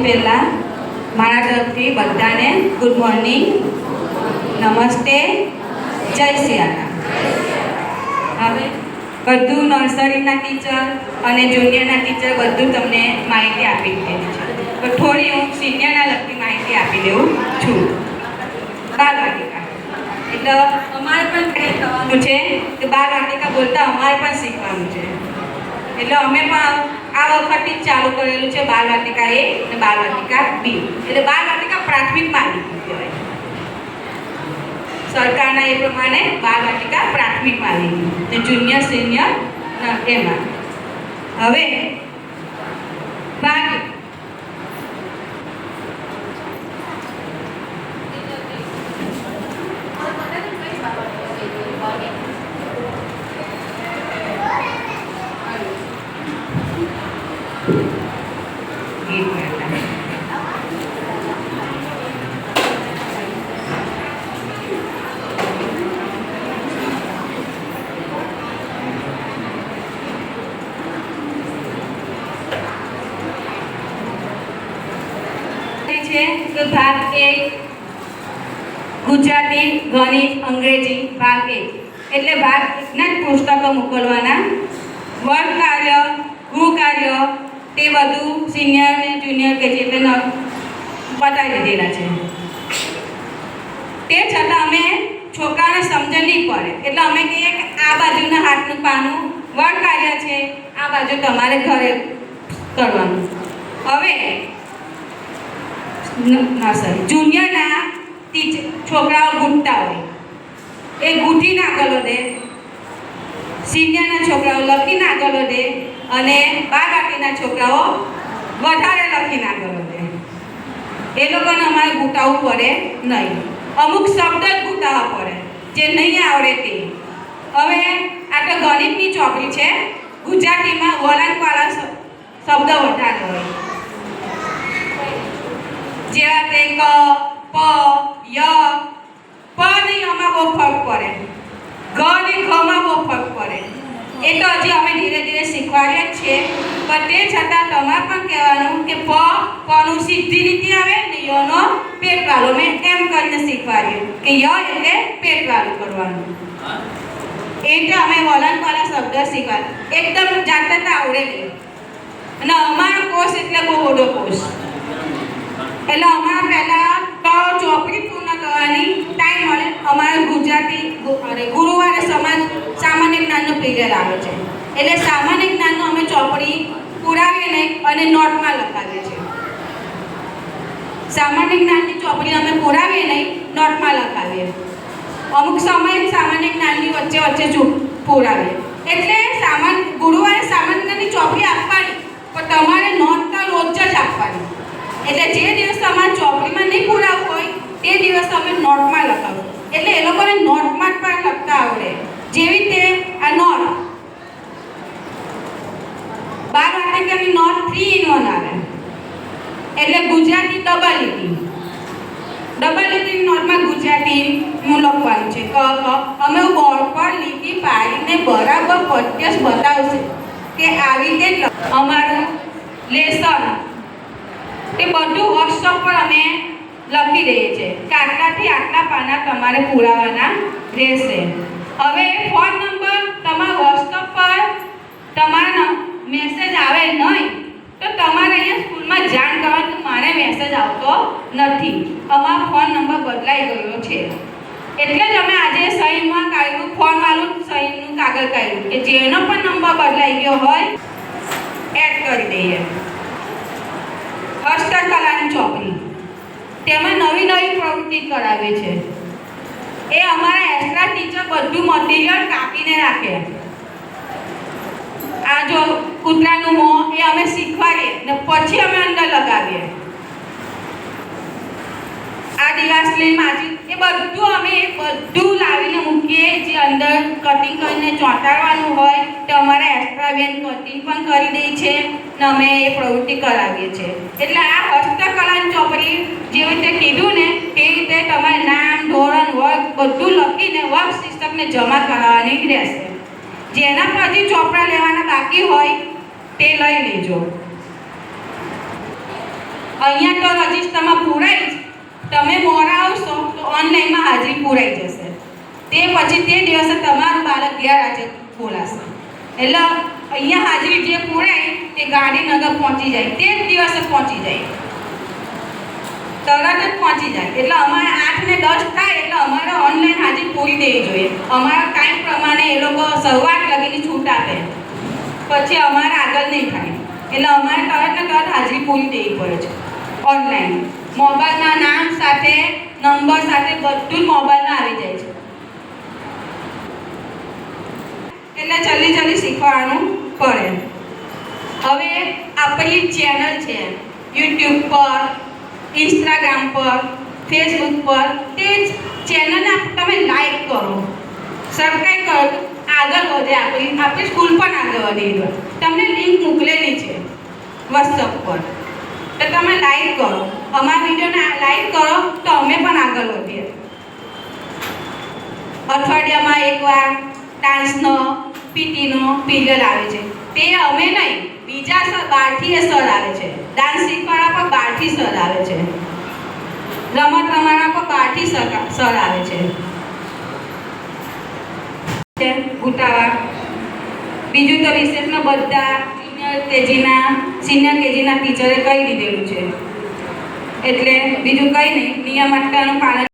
પહેલાં મારા તરફથી બધાને ગુડ મોર્નિંગ નમસ્તે. જય સિયારામ. હવે બધું નર્સરીના ટીચર અને જુનિયરના ટીચર બધું તમને માહિતી આપી દે છે. તો થોડી હું સિનિયરના લગતી માહિતી આપી દેવું છું. બાલવાટિકા એટલે અમારે પણ કંઈક થવાનું છે કે બાલવાટિકા બોલતા અમારે પણ શીખવાનું છે. એટલે અમે પણ આ વખતથી જ ચાલુ કરેલું છે બાલવાટિકા એ અને બાલવાટિકા બી. એટલે બાલવાટિકા પ્રાથમિક માલિકી કહેવાય. સરકારના એ પ્રમાણે બાલ વાટિકા પ્રાથમિક માલિકી જુનિયર સિનિયર એમાં. હવે, બાકી છે કે ભાગ એક, ગુજરાતી, ગણિત, અંગ્રેજી, ભાગ એક. એટલે ભાગ એકના જ પુસ્તકો મોકલવાના. વર્ગ કાર્ય, ગૃહ કાર્ય, તે બધું સિનિયર ને જુનિયર કે જે તેને બતાવી દીધેલા છે. તે છતાં અમે છોકરાને સમજણ નહીં પડે. એટલે અમે કહીએ કે આ બાજુના હાથનું પાનું વર્ગ કાર્ય છે, આ બાજુ તમારે ઘરે કરવાનું. હવે ન- સર જુનિયરના છોકરાઓ ગૂંથતા હોય. એ ગૂંથીને નાખેલો દે. સિનિયરના છોકરાઓ લખી નાખેલો દે અને બાર બાકીના છોકરાઓ વધારે લખી આગળ દે. એ લોકોને અમારે ગૂંટાવવું પડે નહીં. અમુક શબ્દ જ ગૂંટાવવા પડે, જે નહીં આવડે તે. હવે આ તો ગણિતની ચોપડી છે. ગુજરાતીમાં વળાંકવાળા શબ્દ વધારે હોય. જેવા તે ક, પ, ય, પ ને યમાં બહુ ફરક પડે. ગ ને ઘમાં બહુ ફરક પડે. એ તો હજી અમે ધીરે ધીરે શીખવાડીએ છીએ. પણ તે છતાં તમારે પણ કહેવાનું કે પ પનું સીધી રીતે આવે ને યનો પેટ વાળો મેં એમ કરીને શીખવાડ્યું કે ય એટલે પેટ વાળું કરવાનું એટલે અમે વલણવાળા શબ્દ શીખવાડ એકદમ જાતે આવડે ગયું અને અમારો કોર્સ એટલે બહુ મોટો કોર્સ એટલે અમારા પહેલાં તો ચોપડી પૂર્ણ કરવાની ટાઈમ મળે. અમારા ગુજરાતી અરે ગુરુવારે સમાજ સામાન્ય જ્ઞાનનો પીરિયડ આવે છે. એટલે સામાન્ય જ્ઞાનનો અમે ચોપડી પુરાવીએ નહીં અને નોટમાં લખાવીએ છીએ. સામાન્ય જ્ઞાનની ચોપડી અમે પુરાવીએ નહીં નોટમાં લખાવીએ. અમુક સમય સામાન્ય જ્ઞાનની વચ્ચે વચ્ચે પુરાવીએ. એટલે સામાન, ગુરુવારે સામાન્ય જ્ઞાનની ચોપડી આપવાની, પણ તમારે નોટ તો રોજ જ આપવાની. એટલે જે દિવસ તમારે ચોપડીમાં નહીં પુરાવું હોય, તે દિવસ તમે નોટમાં લખાવો. એટલે એ લોકોને નોટમાં પણ લખતા આવડે. જેવી રીતે આ નોટ. બાર વાટિકાની નોટ થ્રી ઇન વન આવે. એટલે ગુજરાતી ડબલ લીટી ડબલ લીટીની નોટમાં ગુજરાતી હું લખવાનું છે. ક ક, અમે બોર્ડ પર લીટી પાડીને બરાબર પ્રત્યક્ષ બતાવશે કે આવી રીતે અમારું લેસન એ બધું વોટ્સઅપ પર અમે લખી દઈએ છીએ કે આટલાથી આટલા પાના તમારે પૂરાવાના રહેશે. હવે ફોન નંબર તમારા વોટ્સઅપ પર તમારા મેસેજ આવે નહીં, તો તમારે અહીંયા સ્કૂલમાં જાણ કરવાનું મારે મેસેજ આવતો નથી. અમારો ફોન નંબર બદલાઈ ગયો છે. એટલે જ અમે આજે સહીમાં કાઢ્યું, ફોનવાળું સહીનું કાગળ કાઢ્યું કે જેનો પણ નંબર બદલાઈ ગયો હોય એડ કરી દઈએ. હસ્તકલાની ચોપડી તેમાં નવી નવી પ્રવૃત્તિ કરાવે છે. એ અમારા એક્સ્ટ્રા ટીચર બધું મટીરિયલ કાપીને રાખે. આ જો કૂતરાનું મોં, એ અમે શીખવાડીએ ને પછી અમે અંદર લગાવીએ. આ દિવાસલી માજી એ બધું અમે બધું લાવીને મૂકીએ જે અંદર કટિંગ કરીને ચોંટાડવાનું હોય તો અમારે એક્સ્ટ્રા વેન કટિંગ પણ કરી દે છે ને અમે એ પ્રવૃત્તિ કરાવીએ છીએ એટલે આ હસ્તકલાની ચોપડી જેવી રીતે કીધું ને તે રીતે તમારે નામ, ધોરણ, વર્ગ બધું લખીને વર્ગ શિક્ષકને જમા કરાવવાની રહેશે. જેના પર હજી ચોપડા લેવાના બાકી હોય તે લઈ લેજો. અહીંયા તો રજિસ્ટરમાં પૂરાઈ જ. તમે મોડા આવશો તો ઓનલાઈનમાં હાજરી પૂરાઈ જશે. તે પછી તે દિવસે તમારું બાળક ગેરહાજર બોલાશે. એટલે અહીંયા હાજરી જે પૂરાય તે ગાંધીનગર પહોંચી જાય. તે જ દિવસે પહોંચી જાય. તરત જ પહોંચી જાય. એટલે અમારે આઠ ને દસ થાય એટલે અમારે ઓનલાઈન હાજરી પૂરી દેવી જોઈએ. અમારા ટાઈમ પ્રમાણે એ લોકો શરૂઆત લગીની છૂટ આપે. પછી અમારે આગળ નહીં થાય. એટલે અમારે તરત ને તરત હાજરી પૂરી દેવી પડે છે ઓનલાઈન મોબાઈલના નામ સાથે નંબર સાથે બધું જ મોબાઈલમાં આવી જાય છે. એટલે જલ્દી જલ્દી શીખવાનું પડે. હવે આપણી ચેનલ છે યુટ્યુબ પર ઇન્સ્ટાગ્રામ પર ફેસબુક પર, તે ચેનલને તમે લાઈક કરો. સબસ્ક્રાઈબ કરો. આગળ વધે આપણી આપણી સ્કૂલ પણ આગળ વધે તમને લિંક મોકલેલી છે વોટ્સઅપ પર. તો તમે લાઈક કરો. અમારા વિડીયોને લાઈક કરો તો અમે પણ આગળ વધીએ. અઠવાડિયામાં એકવાર ડાન્સનો પીટીનો પીરિયડ આવે છે. તે અમે નહીં, બીજા સર બહારથી સર આવે છે. ડાન્સ શીખવાના પણ બહારથી સર આવે છે. રમત રમવાના પણ બહારથી સર આવે છે. છે બીજું તો રિસેસના બધા સિનિયર કેજીના સિનિયર કેજીના ટીચરે કહી દીધેલું છે. એટલે બીજું કંઈ નહીં, નિયમ અટકાનું પાલન